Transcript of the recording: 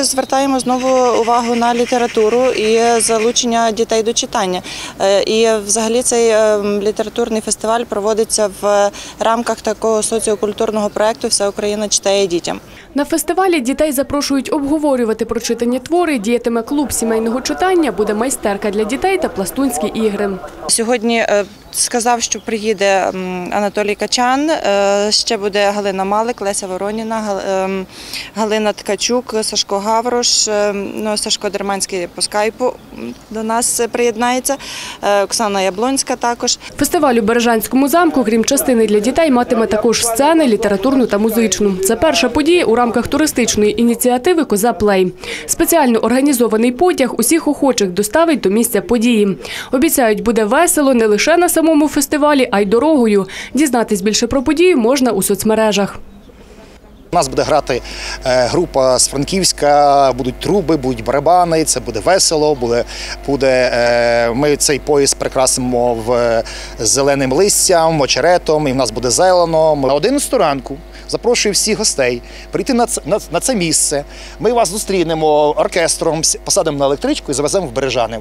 ми звертаємо знову увагу на літературу і залучення дітей до читання. Е, І взагалі цей е, літературний фестиваль проводиться в рамках такого соціокультурного проекту Вся Україна читає дітям. На фестивалі дітей запрошують обговорювати прочитані твори, діятиме клуб сімейного читання, буде майстерка для дітей та пластунські ігри. Сьогодні е, сказав, що приїде Анатолій Качан, е, ще буде Галина Малик, Леся Вороніна, ем, Галина Ткачук, Сашко Гаврош, е, ну, Сашко Дерманський по скайпу до нас приєднається, е, Оксана Яблонська також. Фестиваль у Бережанському замку, крім частини для дітей, матиме також сцени, літературну та музичну. Це перша подія у рамках туристичної ініціативи Коза Плей. Спеціально організований потяг усіх охочих доставить до місця події. Обіцяють, буде весело не лише на самому фестивалі, а й дорогою. Дізнатись більше про подію можна у соцмережах. У нас буде грати е, група з Франківська, будуть труби, будуть барабани. Це буде весело. Буде, буде, е, ми цей поїзд прикрасимо в е, зеленим листям, очеретом, і в нас буде зелено. На 11 ранку запрошую всіх гостей прийти на це, на, на це місце. Ми вас зустрінемо оркестром, посадимо на електричку і завеземо в Бережани.